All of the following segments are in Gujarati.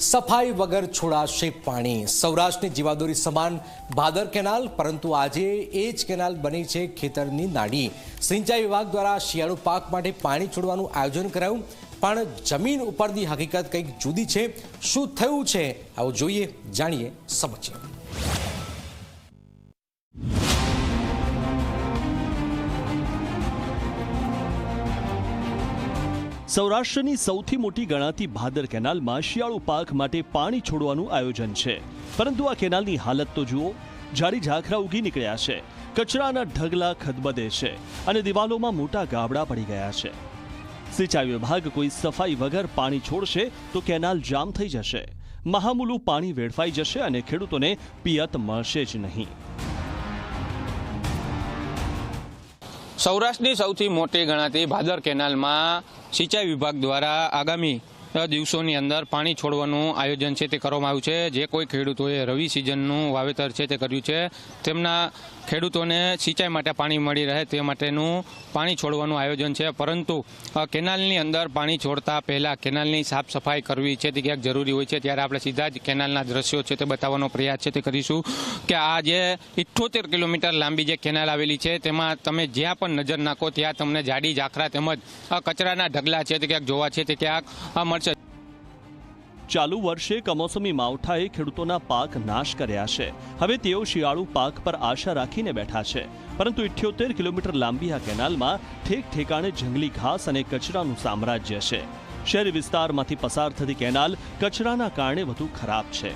સફાઈ વગર છોડાશે પાણી. સૌરાષ્ટ્રની જીવાદોરી સમાન ભાદર કેનાલ, પરંતુ આજે એ જ કેનાલ બની છે ખેતરની નાડી. સિંચાઈ વિભાગ દ્વારા શિયાળુ પાક માટે પાણી છોડવાનું આયોજન કરાયું. પણ જમીન ઉપરની હકીકત કંઈક જુદી છે. શું થયું છે? આવું જોઈએ, જાણીએ સમજીએ. સૌરાષ્ટ્રની સૌથી મોટી ગણાતી ભાદર કેનાલમાં શિયાળુ પાક માટે પાણી છોડવાનું આયોજન છે. પરંતુ આ કેનાલની હાલત તો જુઓ, જાડી ઝાખરા ઉગી નીકળ્યા છે. કચરાના ઢગલા ખદબદે છે અને દિવાલોમાં મોટા ગાબડા પડી ગયા છે. સિંચાઈ વિભાગ કોઈ સફાઈ વગર પાણી છોડશે તો કેનાલ જામ થઈ જશે. મહામૂલું પાણી વેડફાઈ જશે અને ખેડૂતોને પિયત મળશે જ નહીં. સૌરાષ્ટ્રની સૌથી મોટી ગણાતી ભાદર કેનાલમાં સિંચાઈ વિભાગ દ્વારા આગામી દિવસોની અંદર પાણી છોડવાનું આયોજન છે તે કરવામાં આવ્યું છે. જે કોઈ ખેડૂતોએ રવિ સિઝનનું વાવેતર છે તે કર્યું છે. તેમના ખેડૂતોને સિંચાઈ માટે પાણી મળી રહે તે માટેનું પાણી છોડવાનું આયોજન છે. પરંતુ કેનાલની અંદર પાણી છોડતા પહેલાં કેનાલની સાફ સફાઈ કરવી છે તે ક્યાંક જરૂરી હોય છે. ત્યારે આપણે સીધા જ કેનાલના દ્રશ્યો છે તે બતાવવાનો પ્રયાસ છે તે કરીશું. કે આ જે ઇઠ્ઠોતેર કિલોમીટર લાંબી જે કેનાલ આવેલી છે તેમાં તમે જ્યાં પણ નજર નાખો ત્યાં તમને જાડી, ઝાખરા તેમજ કચરાના ઢગલા છે તે ક્યાંક જોવા છે તે ક્યાંક મળશે. ચાલુ વર્ષે કમોસમી માવઠાએ ખેડૂતોના પાક નાશ કર્યા છે. હવે તેઓ શિયાળુ પાક પર આશા રાખીને બેઠા છે. પરંતુ ઇઠ્યોતેર કિલોમીટર લાંબી આ કેનાલમાં ઠેક ઠેકાણે જંગલી ઘાસ અને કચરાનું સામ્રાજ્ય છે. શહેરી વિસ્તારમાંથી પસાર થતી કેનાલ કચરાના કારણે વધુ ખરાબ છે.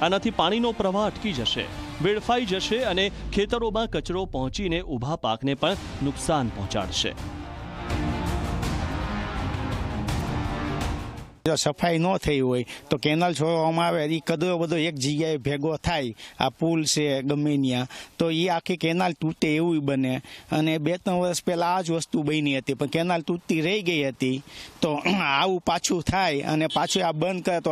આનાથી પાણીનો પ્રવાહ અટકી જશે, વેડફાઈ જશે અને ખેતરોમાં કચરો પહોંચીને ઊભા પાકને પણ નુકસાન પહોંચાડશે. જો સફાઈ ન થઈ હોય, તો કેનાલ છોડવામાં આવે એ કદરો બધો એક જગ્યાએ ભેગો થાય, આ પુલ છે ગમે ત્યાં. તો એ આખી કેનાલ તૂટે એવું બને. અને બે ત્રણ વર્ષ પહેલાં આ જ વસ્તુ બની હતી, પણ કેનાલ તૂટતી રહી ગઈ હતી. તો આવું પાછું થાય અને પાછું આ બંધ કરે, તો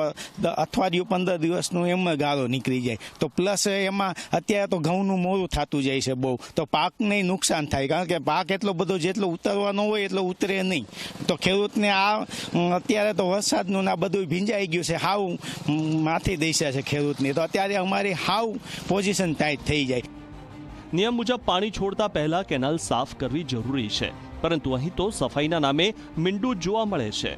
અઠવાડિયું પંદર દિવસનું એમ ગાળો નીકળી જાય. તો પ્લસ એમાં અત્યારે તો ઘઉંનું મોરું થતું જાય છે બહુ. તો પાકને નુકસાન થાય, કારણ કે પાક એટલો બધો જેટલો ઉતરવાનો હોય, એટલો ઉતરે નહીં. તો ખેડૂતને આ અત્યારે તો વરસાદનું ને બધું ભીંજાઈ ગયું છે. હાવ માથી દેશા છે ખેડૂતની. તો અત્યારે અમારી હાવ પોઝિશન ટાઈટ થઈ જાય. નિયમ મુજબ પાણી છોડતા પહેલા કેનાલ સાફ કરવી જરૂરી છે. પરંતુ અહીં તો સફાઈના નામે મીંડું જોવા મળે છે.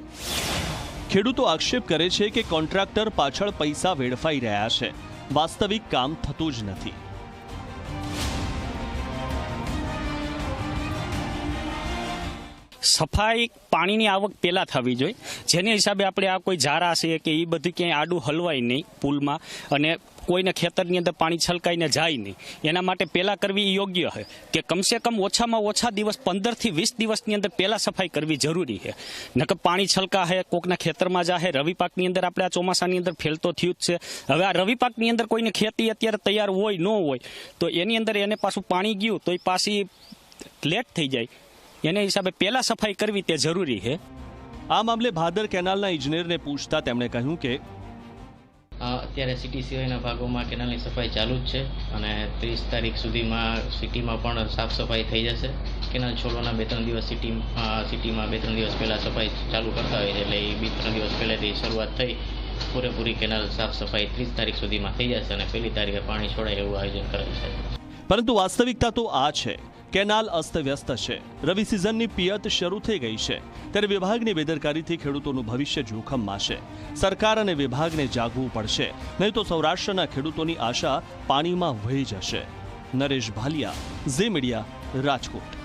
ખેડૂતો આક્ષેપ કરે છે કે કોન્ટ્રાક્ટર પાછળ પૈસા વેડફાઈ રહ્યા છે. વાસ્તવિક કામ થતું જ નથી. સફાઈ પાણીની આવક પહેલાં થવી જોઈએ. જેને હિસાબે આપણે આ કોઈ ઝારા છે કે એ બધું ક્યાંય આડું હલવાય નહીં પુલમાં અને કોઈને ખેતરની અંદર પાણી છલકાઈને જાય નહીં. એના માટે પહેલાં કરવી યોગ્ય છે કે કમસે કમ ઓછામાં ઓછા દિવસ પંદરથી વીસ દિવસની અંદર પહેલાં સફાઈ કરવી જરૂરી છે. નકર પાણી છલકા છે કોકના ખેતરમાં જાહે, રવિ પાકની અંદર આપણે આ ચોમાસાની અંદર ફેલતો થયું જ છે. હવે આ રવિ પાકની અંદર કોઈને ખેતી અત્યારે તૈયાર હોય ન હોય, તો એની અંદર એને પાછું પાણી ગયું તો એ પાછી લેટ થઈ જાય. એને હિસાબે પહેલા સફાઈ કરવી તે જરૂરી છે. આ મામલે ભાદર કેનાલના ઇજનેરને પૂછતા તેમણે કહ્યું કે અત્યારે સિટી સિવાયના ભાગોમાં કેનાલની સફાઈ ચાલુ જ છે અને ત્રીસ તારીખ સુધીમાં સિટીમાં પણ સાફ સફાઈ થઈ જશે. કેનાલ છોડવાના બે ત્રણ દિવસ સિટી સિટીમાં બે ત્રણ દિવસ પહેલાં સફાઈ ચાલુ કરતા હોય છે એટલે એ બે ત્રણ દિવસ પહેલાંથી શરૂઆત થઈ. પૂરેપૂરી કેનાલ સાફ સફાઈ ત્રીસ તારીખ સુધીમાં થઈ જશે અને પહેલી તારીખે પાણી છોડાય એવું આયોજન કરેલ છે. પરંતુ વાસ્તવિકતા તો આ છે. કેનાલ અસ્તવ્યસ્ત છે. રવિ સિઝનની પિયત શરૂ થઈ ગઈ છે. ત્યારે વિભાગની બેદરકારીથી ખેડૂતોનું ભવિષ્ય જોખમમાં છે સરકાર અને વિભાગને જાગવું પડશે. નહીં તો સૌરાષ્ટ્રના ખેડૂતોની આશા પાણીમાં વહી જશે. નરેશ ભાલિયા, ઝી મીડિયા, રાજકોટ.